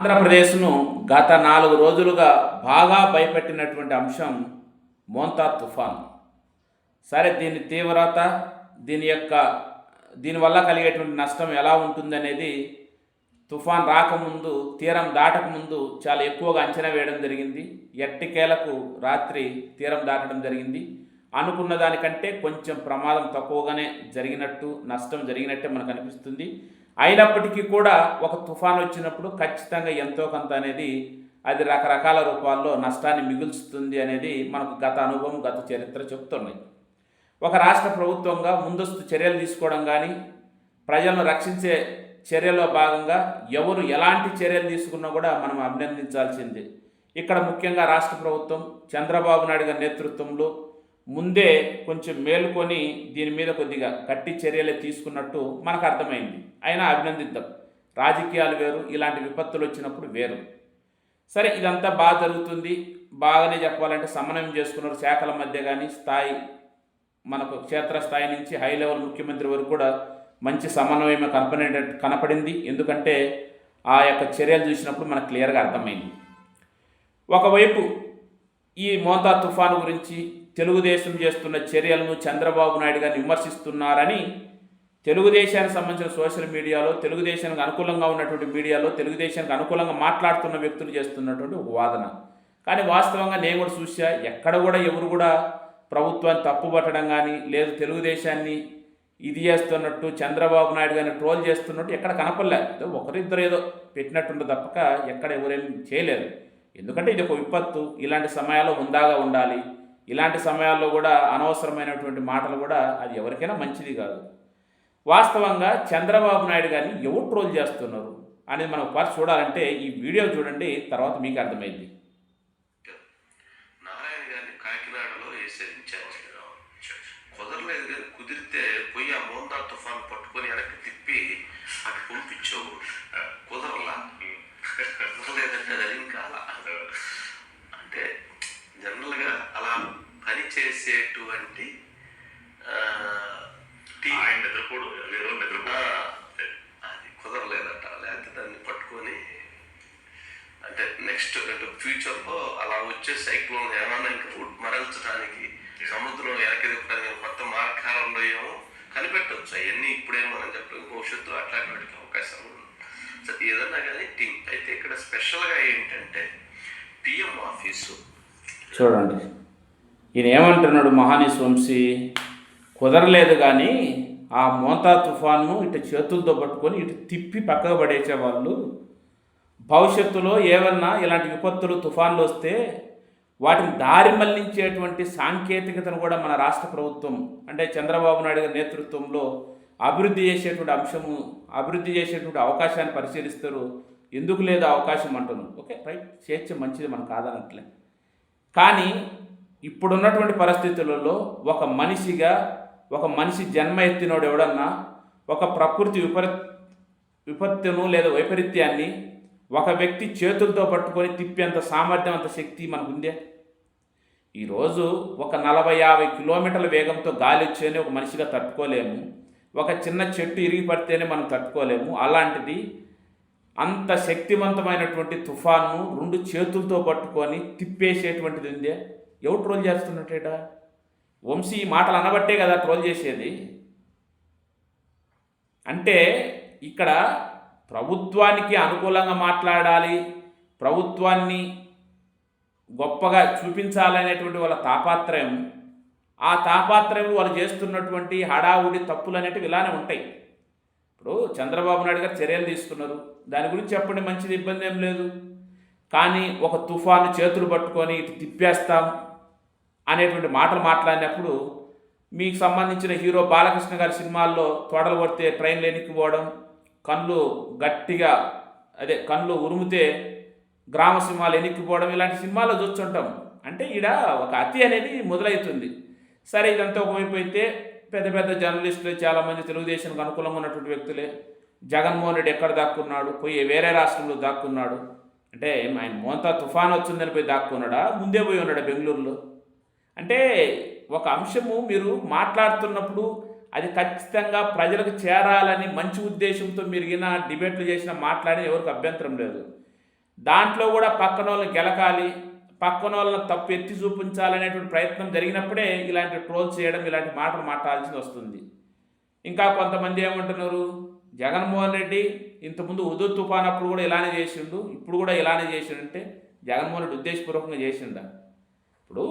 ఆంధ్రప్రదేశ్ను గత నాలుగు రోజులుగా బాగా భయపెట్టినటువంటి అంశం మోంతా తుఫాన్. సరే దీని తీవ్రత దీని యొక్క దీనివల్ల కలిగేటువంటి నష్టం ఎలా ఉంటుందనేది తుఫాన్ రాకముందు తీరం దాటకముందు చాలా ఎక్కువగా అంచనా వేయడం జరిగింది. ఎట్టికేలకు రాత్రి తీరం దాటడం జరిగింది. అనుకున్న దానికంటే కొంచెం ప్రమాదం తక్కువగానే జరిగినట్టు నష్టం జరిగినట్టే మనకు అనిపిస్తుంది. అయినప్పటికీ కూడా ఒక తుఫాన్ వచ్చినప్పుడు ఖచ్చితంగా ఎంతో కొంత అనేది అది రకరకాల రూపాల్లో నష్టాన్ని మిగుల్చుతుంది అనేది మనకు గత అనుభవం గత చరిత్ర చెప్తున్నాయి. ఒక రాష్ట్ర ప్రభుత్వంగా ముందస్తు చర్యలు తీసుకోవడం కానీ ప్రజలను రక్షించే చర్యలో భాగంగా ఎవరు ఎలాంటి చర్యలు తీసుకున్నా కూడా మనం అభినందించాల్సిందే. ఇక్కడ ముఖ్యంగా రాష్ట్ర ప్రభుత్వం చంద్రబాబు నాయుడు గారి నేతృత్వంలో ముందే కొంచెం మేలుకొని దీని మీద కొద్దిగా గట్టి చర్యలు తీసుకున్నట్టు మనకు అర్థమైంది. అయినా అభినందిద్దాం. రాజకీయాలు వేరు ఇలాంటి విపత్తులు వచ్చినప్పుడు వేరు. సరే ఇదంతా బాగా జరుగుతుంది. బాగానే చెప్పాలంటే సమన్వయం చేసుకున్నారు శాఖల మధ్య కానీ స్థాయి మనకు క్షేత్రస్థాయి నుంచి హై లెవెల్ ముఖ్యమంత్రి వరకు కూడా మంచి సమన్వయం కనపడే కనపడింది. ఎందుకంటే ఆ యొక్క చర్యలు చూసినప్పుడు మనకు క్లియర్గా అర్థమైంది. ఒకవైపు ఈ మోతా తుఫాను గురించి తెలుగుదేశం చేస్తున్న చర్యలను చంద్రబాబు నాయుడు గారిని విమర్శిస్తున్నారని తెలుగుదేశానికి సంబంధించిన సోషల్ మీడియాలో తెలుగుదేశానికి అనుకూలంగా ఉన్నటువంటి మీడియాలో తెలుగుదేశానికి అనుకూలంగా మాట్లాడుతున్న వ్యక్తులు చేస్తున్నటువంటి ఒక వాదన. కానీ వాస్తవంగా నేను కూడా చూసా ఎక్కడ కూడా ఎవరు కూడా ప్రభుత్వాన్ని తప్పుపట్టడం కానీ లేదు తెలుగుదేశాన్ని ఇది చేస్తున్నట్టు చంద్రబాబు నాయుడు గారిని ట్రోల్ చేస్తున్నట్టు ఎక్కడ కనపడలేదు ఏదో ఒకరిద్దరు ఏదో పెట్టినట్టుండే తప్పక ఎక్కడ ఎవరేం చేయలేరు ఎందుకంటే ఇది ఒక విపత్తు. ఇలాంటి సమయాల్లో ఉందాగా ఉండాలి. ఇలాంటి సమయాల్లో కూడా అనవసరమైనటువంటి మాటలు కూడా అది ఎవరికైనా మంచిది కాదు. వాస్తవంగా చంద్రబాబు నాయుడు గారిని ఎవరు ట్రోల్ చేస్తున్నారు అనేది మనం ఒకసారి చూడాలంటే ఈ వీడియో చూడండి తర్వాత మీకు అర్థమైంది. నారాయణ గారిని కాకినాడలో కుదరలేదు కానీ కుదిరితే పోయి ఆ మోందా తుఫాన్ పట్టుకొని వెనక్కి తిప్పి అటు పంపించావు కుదరలా? కుదరలేదంటే అది ఏం కాల. అంటే జనరల్గా చేసేటువంటి ఆయన నిద్రపోడు నిద్రపోడు. అది కుదరలేదట. లేకపోతే దాన్ని పట్టుకొని అంటే నెక్స్ట్ అంటే ఫ్యూచర్లో అలా వచ్చే సైక్లోన్ ఏమైనా ఇంకా ఫుడ్ మరల్చడానికి సముద్రం వెనక్కి తిప్పడానికి కొత్త మార్గాలలో ఏమో కనిపెట్టవచ్చు అవన్నీ ఇప్పుడే మనం చెప్పలేము భవిష్యత్తులో అట్లాంటి వాటికి అవకాశం ఉంది సో ఏదన్నా కానీ టీం అయితే ఇక్కడ స్పెషల్గా ఏంటంటే పిఎం ఆఫీసు. చూడండి. ఈయన ఏమంటున్నాడు మహానీస్ వంశీ కుదరలేదు కానీ ఆ మోతా తుఫాను ఇటు చేతులతో పట్టుకొని ఇటు తిప్పి పక్కకు పడేసేవాళ్ళు. భవిష్యత్తులో ఏమన్నా ఇలాంటి విపత్తులు తుఫాన్లు వస్తే వాటిని దారి మళ్ళించేటువంటి సాంకేతికతను కూడా మన రాష్ట్ర ప్రభుత్వం అంటే చంద్రబాబు నాయుడు గారి నేతృత్వంలో అభివృద్ధి చేసేటువంటి అంశము అభివృద్ధి చేసేటువంటి అవకాశాన్ని పరిశీలిస్తారు. ఎందుకు లేదు అవకాశం అంటున్నాం. Okay right. స్వేచ్ఛ మంచిది మనం కాదనట్లే. కానీ ఇప్పుడున్నటువంటి పరిస్థితులలో ఒక మనిషిగా ఒక మనిషి జన్మ ఎత్తినోడు ఎవడన్నా ఒక ప్రకృతి విపరి విపత్తును లేదా వైపరీత్యాన్ని ఒక వ్యక్తి చేతులతో పట్టుకొని తిప్పేంత సామర్థ్యం అంత శక్తి మనకుందే? ఈరోజు ఒక నలభై యాభై కిలోమీటర్ల వేగంతో గాలి వచ్చేనే ఒక మనిషిగా తట్టుకోలేము. ఒక చిన్న చెట్టు ఇరిగి పడితేనే మనం తట్టుకోలేము. అలాంటిది అంత శక్తివంతమైనటువంటి తుఫాను రెండు చేతులతో పట్టుకొని తిప్పేసేటువంటిది ఉందే? ఎవరు ట్రోల్ చేస్తున్నట్టేట? వంశీ ఈ మాటలు అనబట్టే కదా ట్రోల్ చేసేది. అంటే ఇక్కడ ప్రభుత్వానికి అనుకూలంగా మాట్లాడాలి ప్రభుత్వాన్ని గొప్పగా చూపించాలనేటువంటి వాళ్ళ తాపాత్రయం ఆ తాపాత్రయం వాళ్ళు చేస్తున్నటువంటి హడావుడి తప్పులు అనేటివి ఇలానే ఉంటాయి. ఇప్పుడు చంద్రబాబు నాయుడు గారు చర్యలు తీసుకున్నారు. దాని గురించి చెప్పండి మంచిది ఇబ్బంది ఏం లేదు. కానీ ఒక తుఫాను చేతులు పట్టుకొని ఇటు తిప్పేస్తాం. అనేటువంటి మాటలు మాట్లాడినప్పుడు మీకు సంబంధించిన హీరో బాలకృష్ణ గారి సినిమాల్లో తోడలు కొడితే ట్రైన్ పోవడం కళ్ళు గట్టిగా అదే కళ్ళు ఉరుముతే గ్రామ సినిమాలు ఎనిక్కిపోవడం ఇలాంటి సినిమాల్లో చూస్తుంటాం. అంటే ఈడ ఒక అతి అనేది మొదలవుతుంది. సరే ఇదంతా ఒకవైపు అయితే పెద్ద పెద్ద జర్నలిస్టులు చాలామంది తెలుగుదేశానికి అనుకూలంగా ఉన్నటువంటి వ్యక్తులే. జగన్మోహన్ రెడ్డి ఎక్కడ దాక్కున్నాడు? పోయి వేరే రాష్ట్రంలో దాక్కున్నాడు. అంటే ఆయన మోంతా తుఫాన్ వచ్చిందని పోయి దాక్కున్నాడా? ముందే పోయి ఉన్నాడా బెంగళూరులో? అంటే ఒక అంశము మీరు మాట్లాడుతున్నప్పుడు అది ఖచ్చితంగా ప్రజలకు చేరాలని మంచి ఉద్దేశంతో మీరు డిబేట్లు చేసిన మాట్లాడిన ఎవరికి అభ్యంతరం లేదు. దాంట్లో కూడా పక్కన వాళ్ళని గెలకాలి పక్కన వాళ్ళని తప్పు ఎత్తి చూపించాలనేటువంటి ప్రయత్నం జరిగినప్పుడే ఇలాంటి ట్రోల్ చేయడం ఇలాంటి మాటలు మాట్లాడాల్సి వస్తుంది. ఇంకా కొంతమంది ఏమంటున్నారు జగన్మోహన్ రెడ్డి ఇంతకుముందు ఉదు తుఫాన్ అప్పుడు కూడా ఇలానే చేసిండు ఇప్పుడు కూడా ఇలానే చేసిండంటే జగన్మోహన్ రెడ్డి ఉద్దేశపూర్వకంగా చేసిండా? ఇప్పుడు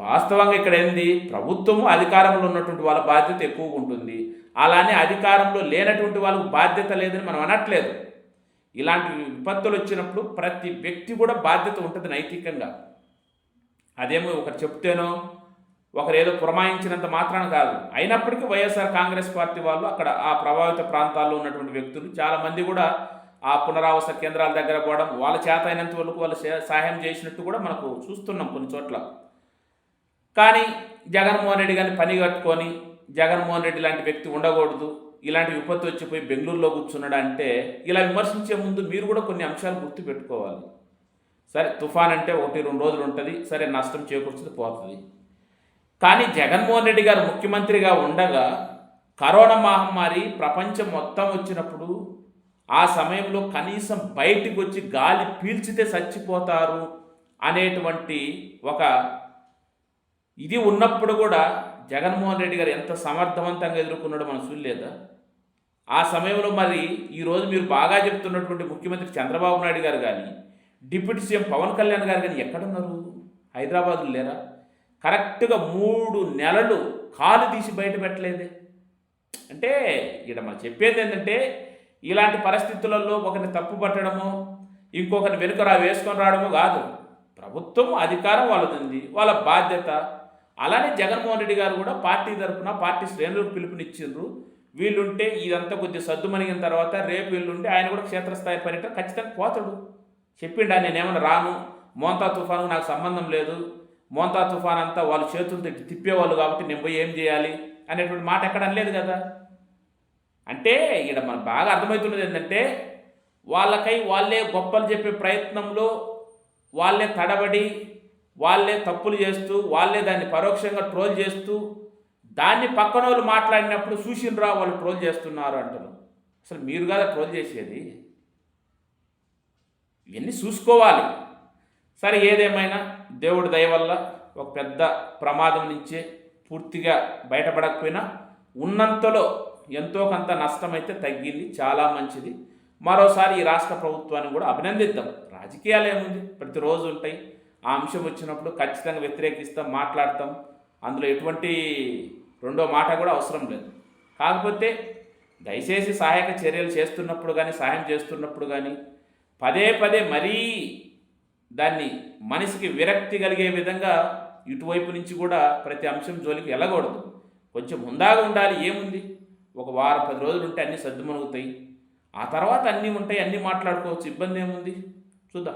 వాస్తవంగా ఇక్కడ ఏంది? ప్రభుత్వము అధికారంలో ఉన్నటువంటి వాళ్ళ బాధ్యత ఎక్కువగా ఉంటుంది. అలానే అధికారంలో లేనటువంటి వాళ్ళకు బాధ్యత లేదని మనం అనట్లేదు. ఇలాంటి విపత్తులు వచ్చినప్పుడు ప్రతి వ్యక్తి కూడా బాధ్యత ఉంటుంది నైతికంగా. అదేమో ఒకరు చెప్తేనో ఒకరు ఏదో పురమాయించినంత మాత్రాన కాదు. అయినప్పటికీ వైఎస్ఆర్ కాంగ్రెస్ పార్టీ వాళ్ళు అక్కడ ఆ ప్రభావిత ప్రాంతాల్లో ఉన్నటువంటి వ్యక్తులు చాలామంది కూడా ఆ పునరావాస కేంద్రాల దగ్గర పోవడం వాళ్ళ చేత అయినంత వరకు వాళ్ళు సహాయం చేసినట్టు కూడా మనకు చూస్తున్నాం కొన్ని చోట్ల. కానీ జగన్మోహన్ రెడ్డి గారిని పని కట్టుకొని జగన్మోహన్ రెడ్డి లాంటి వ్యక్తి ఉండకూడదు ఇలాంటి విపత్తు వచ్చిపోయి బెంగళూరులో కూర్చున్నాడు అంటే ఇలా విమర్శించే ముందు మీరు కూడా కొన్ని అంశాలు గుర్తుపెట్టుకోవాలి. సరే తుఫాన్ అంటే ఒకటి రెండు రోజులు ఉంటుంది సరే నష్టం చేకూర్చుది పోతుంది. కానీ జగన్మోహన్ రెడ్డి గారు ముఖ్యమంత్రిగా ఉండగా కరోనా మహమ్మారి ప్రపంచం మొత్తం వచ్చినప్పుడు ఆ సమయంలో కనీసం బయటికి వచ్చి గాలి పీల్చితే చచ్చిపోతారు అనేటువంటి ఒక ఇది ఉన్నప్పుడు కూడా జగన్మోహన్ రెడ్డి గారు ఎంత సమర్థవంతంగా ఎదుర్కొన్నాడో మనం చూడలేదా? ఆ సమయంలో మరి ఈరోజు మీరు బాగా చెప్తున్నటువంటి ముఖ్యమంత్రి చంద్రబాబు నాయుడు గారు కానీ డిప్యూటీ సీఎం పవన్ కళ్యాణ్ గారు కానీ ఎక్కడున్నారు? హైదరాబాద్లో లేరా? కరెక్ట్గా మూడు నెలలు కాలు తీసి బయట పెట్టలేదే. అంటే ఇక్కడ మనం చెప్పేది ఏంటంటే ఇలాంటి పరిస్థితులలో ఒకరిని తప్పు పట్టడము ఇంకొకరిని వెనుక రా వేసుకొని రావడము కాదు. ప్రభుత్వం అధికారం వాళ్ళది ఉంది వాళ్ళ బాధ్యత. అలానే జగన్మోహన్ రెడ్డి గారు కూడా పార్టీ తరఫున పార్టీ శ్రేణులకు పిలుపునిచ్చిండ్రు. వీళ్ళుంటే ఇదంతా కొద్దిగా సర్దుమణిగిన తర్వాత రేపు వీళ్ళుంటే ఆయన కూడా క్షేత్రస్థాయి పర్యటన ఖచ్చితంగా పోతాడు. చెప్పిండా నేనేమైనా రాను? మోంతా తుఫాను నాకు సంబంధం లేదు. మోంతా తుఫాన్ అంతా వాళ్ళు చేతులతో తిప్పేవాళ్ళు కాబట్టి నేను పోయి ఏం చేయాలి? అనేటువంటి మాట ఎక్కడ అనలేదు కదా. అంటే ఇక్కడ మనకు బాగా అర్థమవుతున్నది ఏంటంటే వాళ్ళకై వాళ్ళే గొప్పలు చెప్పే ప్రయత్నంలో వాళ్ళే తడబడి వాళ్ళే తప్పులు చేస్తూ వాళ్ళే దాన్ని పరోక్షంగా ట్రోల్ చేస్తూ దాన్ని పక్కన వాళ్ళు మాట్లాడినప్పుడు చూసినరా వాళ్ళు ట్రోల్ చేస్తున్నారు అంటారు అసలు మీరు కదా ట్రోల్ చేసేది? ఇవన్నీ చూసుకోవాలి. సరే ఏదేమైనా దేవుడి దయ వల్ల ఒక పెద్ద ప్రమాదం నుంచే పూర్తిగా బయటపడకపోయినా ఉన్నంతలో ఎంతో కొంత నష్టం అయితే తగ్గింది చాలా మంచిది. మరోసారి ఈ రాష్ట్ర ప్రభుత్వాన్ని కూడా అభినందిద్దాం. రాజకీయాలు ఏముంది? ప్రతిరోజు ఉంటాయి. ఆ అంశం వచ్చినప్పుడు ఖచ్చితంగా వ్యతిరేకిస్తాం మాట్లాడతాం. అందులో ఎటువంటి రెండో మాట కూడా అవసరం లేదు. కాకపోతే దయచేసి సహాయక చర్యలు చేస్తున్నప్పుడు కానీ సహాయం చేస్తున్నప్పుడు కానీ పదే పదే మరీ దాన్ని మనిషికి విరక్తి కలిగే విధంగా ఇటువైపు నుంచి కూడా ప్రతి అంశం జోలికి వెళ్ళకూడదు. కొంచెం హుందాగా ఉండాలి. ఏముంది? ఒక వారం పది రోజులు ఉంటే అన్నీ సర్దుమణుగుతాయి. ఆ తర్వాత అన్నీ ఉంటాయి అన్నీ మాట్లాడుకోవచ్చు. ఇబ్బంది ఏముంది? చూద్దాం.